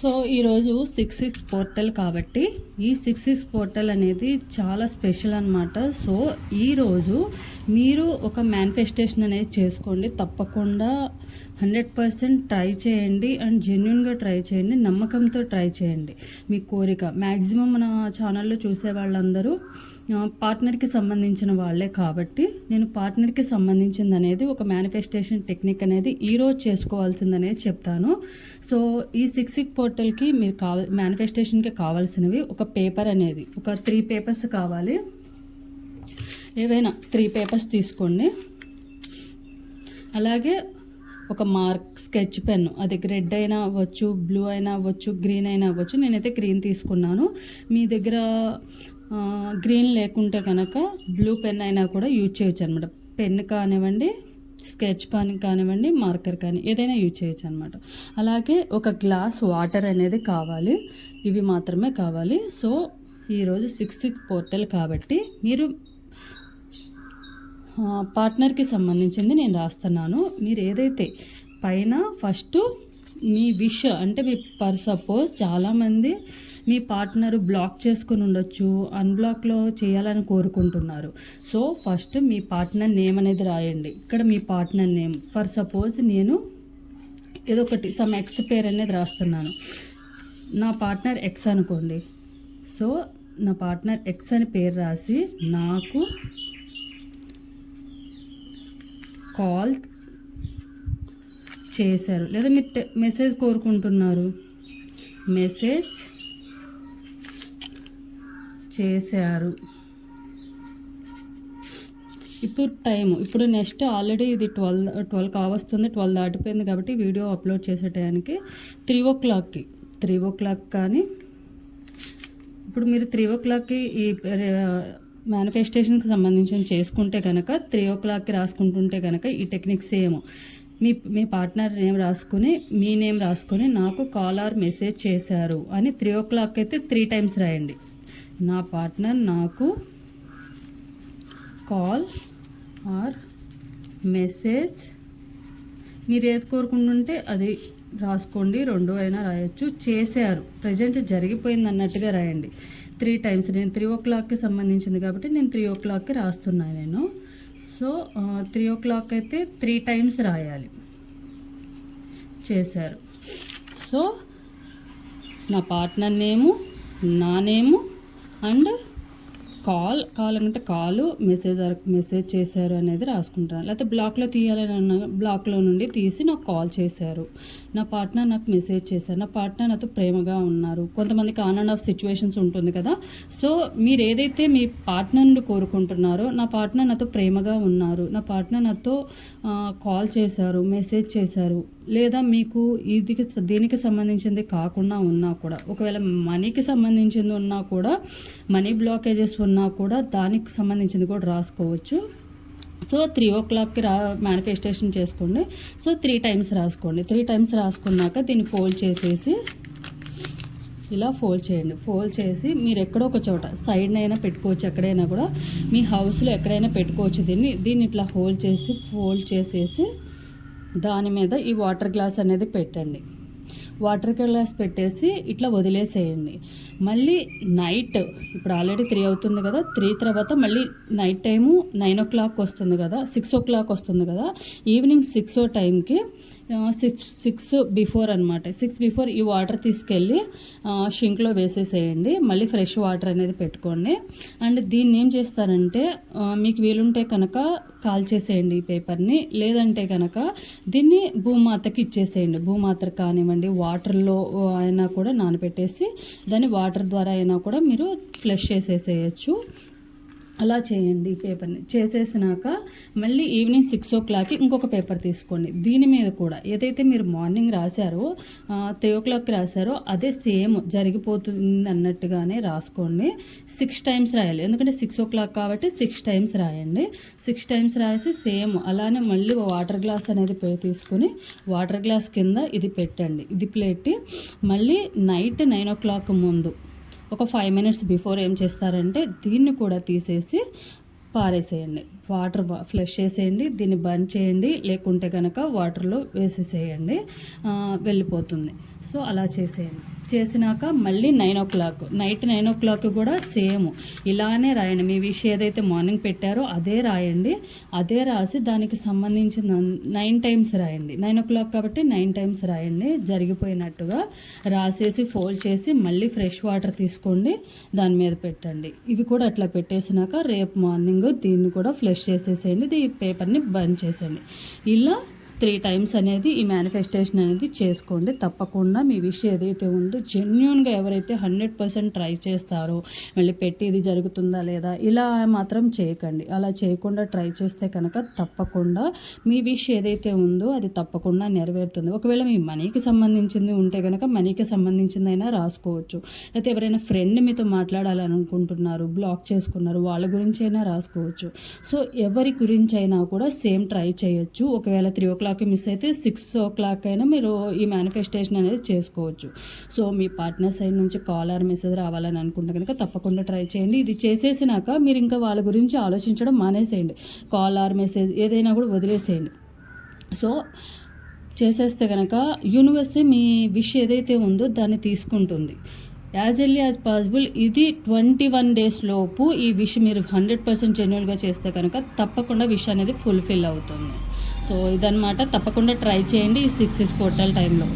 So ఈరోజు six six portal కాబట్టి ఈ సిక్స్ సిక్స్ పోర్టల్ అనేది చాలా స్పెషల్ అనమాట సో ఈరోజు మీరు ఒక మేనిఫెస్టేషన్ అనేది చేసుకోండి. తప్పకుండా హండ్రెడ్ పర్సెంట్ ట్రై చేయండి అండ్ జెన్యున్గా ట్రై చేయండి నమ్మకంతో ట్రై చేయండి. మీ కోరిక. మ్యాక్సిమం మన ఛానల్లో చూసే వాళ్ళందరూ పార్ట్నర్కి సంబంధించిన వాళ్ళే కాబట్టి నేను పార్ట్నర్కి సంబంధించింది అనేది ఒక మేనిఫెస్టేషన్ టెక్నిక్ అనేది ఈరోజు చేసుకోవాల్సింది అనేది చెప్తాను. సో ఈ సిక్స్ సిక్ పోర్టల్కి మీరు కావ మేనిఫెస్టేషన్కి కావాల్సినవి ఒక పేపర్ అనేది ఒక త్రీ పేపర్స్ కావాలి. ఏవైనా త్రీ పేపర్స్ తీసుకోండి. అలాగే ఒక మార్క్ స్కెచ్ పెన్ అది రెడ్ అయినా అవ్వచ్చు బ్లూ అయినా అవ్వచ్చు గ్రీన్ అయినా అవ్వచ్చు నేనైతే గ్రీన్ తీసుకున్నాను. మీ దగ్గర గ్రీన్ లేకుంటే కనుక బ్లూ పెన్ అయినా కూడా యూజ్ చేయొచ్చు అనమాట పెన్ కానివ్వండి స్కెచ్ పెన్ కానివ్వండి మార్కర్ కానీ ఏదైనా యూజ్ చేయొచ్చు అనమాట అలాగే ఒక గ్లాస్ వాటర్ అనేది కావాలి ఇవి మాత్రమే కావాలి. సో ఈరోజు సిక్స్ సిక్స్ పోర్టల్ కాబట్టి మీరు పార్ట్నర్కి సంబంధించింది నేను రాస్తున్నాను. మీరు ఏదైతే పైన ఫస్ట్ మీ విష్ అంటే మీ పర్ సపోజ్ చాలామంది మీ పార్ట్నర్ బ్లాక్ చేసుకుని ఉండొచ్చు అన్బ్లాక్లో చేయాలని కోరుకుంటున్నారు. సో ఫస్ట్ మీ పార్ట్నర్ నేమ్ అనేది రాయండి. ఇక్కడ మీ పార్ట్నర్ నేమ్. ఫర్ సపోజ్ నేను ఏదో ఒకటి సమ్ ఎక్స్ పేరు అనేది రాస్తున్నాను. నా పార్ట్నర్ ఎక్స్ అనుకోండి. సో నా పార్ట్నర్ ఎక్స్ అని పేరు రాసి నాకు కాల్ చేశారు. లేదా మీరు మెసేజ్ కోరుకుంటున్నారు. మెసేజ్ చేశారు. ఇప్పుడు టైము. ఇప్పుడు నెక్స్ట్ ఆల్రెడీ ఇది ట్వెల్వ్ ట్వెల్వ్ కావస్తుంది. ట్వెల్వ్ దాటిపోయింది కాబట్టి వీడియో అప్లోడ్ చేసే టైంకి త్రీ ఓ క్లాక్కి. త్రీ ఓ క్లాక్ కానీ ఇప్పుడు మీరు త్రీ ఓ క్లాక్కి ఈ మేనిఫెస్టేషన్కి సంబంధించిన చేసుకుంటే కనుక త్రీ ఓ క్లాక్కి రాసుకుంటుంటే కనుక ఈ టెక్నిక్ సేమ్ మీ మీ పార్ట్నర్ నేమ్ రాసుకుని మీ నేమ్ రాసుకొని నాకు కాల్ ఆర్ మెసేజ్ చేశారు అని త్రీ ఓ క్లాక్ అయితే త్రీ టైమ్స్ రాయండి. నా పార్ట్నర్ నాకు కాల్ ఆర్ మెసేజ్ మీరు ఏది కోరుకుంటుంటే అది రాసుకోండి రెండు అయినా రాయొచ్చు. చేశారు. ప్రజెంట్ జరిగిపోయింది అన్నట్టుగా రాయండి. Three times. నేను త్రీ ఓ క్లాక్కి సంబంధించింది కాబట్టి నేను త్రీ ఓ క్లాక్కి రాస్తున్నాను నేను. సో త్రీ ఓ క్లాక్ అయితే త్రీ టైమ్స్ రాయాలి. చేశారు. సో నా పార్ట్నర్ నేము నా నేము అండ్ కాల్ కాల్ అంటే కాలు మెసేజ్ మెసేజ్ చేశారు అనేది రాసుకుంటాను. లేకపోతే బ్లాక్లో తీయాలని అన్న బ్లాక్లో నుండి తీసి నాకు కాల్ చేశారు. నా పార్ట్నర్ నాకు మెసేజ్ చేశారు. నా పార్ట్నర్ నాతో ప్రేమగా ఉన్నారు. కొంతమందికి ఆన్ అండ్ ఆఫ్ సిచ్యువేషన్స్ ఉంటుంది కదా. సో మీరు ఏదైతే మీ పార్ట్నర్ నుండి కోరుకుంటున్నారో నా పార్ట్నర్ నాతో ప్రేమగా ఉన్నారు. నా పార్ట్నర్ నాతో కాల్ చేశారు మెసేజ్ చేశారు. లేదా మీకు ఇది దీనికి సంబంధించింది కాకుండా ఉన్నా కూడా ఒకవేళ మనీకి సంబంధించింది ఉన్నా కూడా మనీ బ్లాకేజెస్ ఉన్నా కూడా దానికి సంబంధించింది కూడా రాసుకోవచ్చు. సో త్రీ ఓ క్లాక్కి రా మేనిఫెస్టేషన్ చేసుకోండి. సో త్రీ టైమ్స్ రాసుకోండి. త్రీ టైమ్స్ రాసుకున్నాక దీన్ని ఫోల్డ్ చేసేసి ఇలా ఫోల్డ్ చేయండి. ఫోల్డ్ చేసి మీరు ఎక్కడో ఒక చోట సైడ్నైనా పెట్టుకోవచ్చు ఎక్కడైనా కూడా. మీ హౌస్లో ఎక్కడైనా పెట్టుకోవచ్చు దీన్ని. దీన్ని ఇట్లా హోల్డ్ చేసి ఫోల్డ్ చేసేసి దాని మీద ఈ వాటర్ గ్లాస్ అనేది పెట్టండి. వాటర్ గ్లాస్ పెట్టేసి ఇట్లా వదిలేసేయండి. మళ్ళీ నైట్ ఇప్పుడు ఆల్రెడీ త్రీ అవుతుంది కదా త్రీ తర్వాత మళ్ళీ night time nine o'clock వస్తుంది కదా సిక్స్ ఓ క్లాక్ వస్తుంది కదా ఈవినింగ్ సిక్స్ ఓ టైంకి సిక్స్ సిక్స్ బిఫోర్ అనమాట సిక్స్ బిఫోర్ ఈ వాటర్ తీసుకెళ్ళి షింక్లో వేసేసేయండి. మళ్ళీ ఫ్రెష్ వాటర్ అనేది పెట్టుకోండి. అండ్ దీన్ని ఏం చేస్తారంటే మీకు వీలుంటే కనుక కాల్ చేసేయండి ఈ పేపర్ని లేదంటే కనుక దీన్ని భూమాతకి ఇచ్చేసేయండి. భూమాత కానివ్వండి వాటర్లో అయినా కూడా నానబెట్టేసి దాన్ని వాటర్ ద్వారా అయినా కూడా మీరు ఫ్లెష్ చేసేసేయచ్చు. అలా చేయండి పేపర్ని. చేసేసినాక మళ్ళీ ఈవినింగ్ సిక్స్ ఓ క్లాక్కి ఇంకొక పేపర్ తీసుకోండి. దీని మీద కూడా ఏదైతే మీరు మార్నింగ్ రాశారో త్రీ ఓ క్లాక్కి రాశారో అదే సేమ్ జరిగిపోతుంది అన్నట్టుగానే రాసుకోండి. సిక్స్ టైమ్స్ రాయాలి. ఎందుకంటే సిక్స్ ఓ క్లాక్ కాబట్టి సిక్స్ టైమ్స్ రాయండి. సిక్స్ టైమ్స్ రాసి సేమ్ అలానే మళ్ళీ వాటర్ గ్లాస్ అనేది తీసుకుని వాటర్ గ్లాస్ కింద ఇది పెట్టండి. ఇది పెట్టి మళ్ళీ నైట్ నైన్ ఓ క్లాక్ ముందు ఒక ఫైవ్ మినిట్స్ బిఫోర్ ఏం చేస్తారంటే దీన్ని కూడా తీసేసి పారేసేయండి. వాటర్ ఫ్లష్ చేసేయండి దీన్ని బంద్ చేయండి లేకుంటే కనుక వాటర్లో వేసేసేయండి. వెళ్ళిపోతుంది. సో అలా చేసేయండి. చేసినాక మళ్ళీ nine o'clock. Night nine o'clock కూడా సేమ్. ఇలానే రాయండి. మీ విష్ ఏదైతే మార్నింగ్ పెట్టారో అదే రాయండి. అదే రాసి దానికి సంబంధించిన నైన్ టైమ్స్ రాయండి. నైన్ ఓ క్లాక్ కాబట్టి నైన్ టైమ్స్ రాయండి. జరిగిపోయినట్టుగా రాసేసి ఫోల్డ్ చేసి మళ్ళీ ఫ్రెష్ వాటర్ తీసుకోండి. దాని మీద పెట్టండి. ఇవి కూడా అట్లా పెట్టేసినాక రేపు మార్నింగ్ దీన్ని కూడా ఫ్లష్ చేసేసేయండి. ఈ పేపర్ని బంద్ చేసేయండి. ఇలా త్రీ టైమ్స్ అనేది ఈ మేనిఫెస్టేషన్ అనేది చేసుకోండి. తప్పకుండా మీ విష్ ఏదైతే ఉందో జెన్యున్గా ఎవరైతే హండ్రెడ్ పర్సెంట్ ట్రై చేస్తారో మళ్ళీ పెట్టి ఇది జరుగుతుందా లేదా ఇలా మాత్రం చేయకండి. అలా చేయకుండా ట్రై చేస్తే కనుక తప్పకుండా మీ విష్ ఏదైతే ఉందో అది తప్పకుండా నెరవేరుతుంది. ఒకవేళ మీ మనీకి సంబంధించింది ఉంటే కనుక మనీకి సంబంధించిందైనా రాసుకోవచ్చు. లేకపోతే ఎవరైనా ఫ్రెండ్ మీతో మాట్లాడాలని అనుకుంటున్నారు బ్లాక్ చేసుకున్నారు వాళ్ళ గురించి అయినా రాసుకోవచ్చు. సో ఎవరి గురించి అయినా కూడా సేమ్ ట్రై చేయొచ్చు. ఒకవేళ త్రీ ఓ క్లాక్ మిస్ అయితే సిక్స్ ఓ క్లాక్ అయినా మీరు ఈ మేనిఫెస్టేషన్ అనేది చేసుకోవచ్చు. సో మీ పార్ట్నర్ సైడ్ నుంచి కాల్ ఆర్ మెసేజ్ రావాలని అనుకుంటే కనుక తప్పకుండా ట్రై చేయండి. ఇది చేసేసినాక మీరు ఇంకా వాళ్ళ గురించి ఆలోచించడం మానేసేయండి. కాల్ ఆర్ మెసేజ్ ఏదైనా కూడా వదిలేసేయండి. సో చేసేస్తే కనుక యూనివర్సే మీ విష్ ఏదైతే ఉందో దాన్ని తీసుకుంటుంది. యాజ్ ఎర్లీ యాజ్ పాసిబుల్ ఇది ట్వంటీ వన్ డేస్ లోపు ఈ విష్ మీరు హండ్రెడ్ పర్సెంట్ జెన్యున్గా చేస్తే కనుక తప్పకుండా విష్ అనేది ఫుల్ఫిల్ అవుతుంది. సో ఇదనమాట తప్పకుండా ట్రై చేయండి ఈ సిక్స్ ఇస్ పోర్టల్ టైంలో.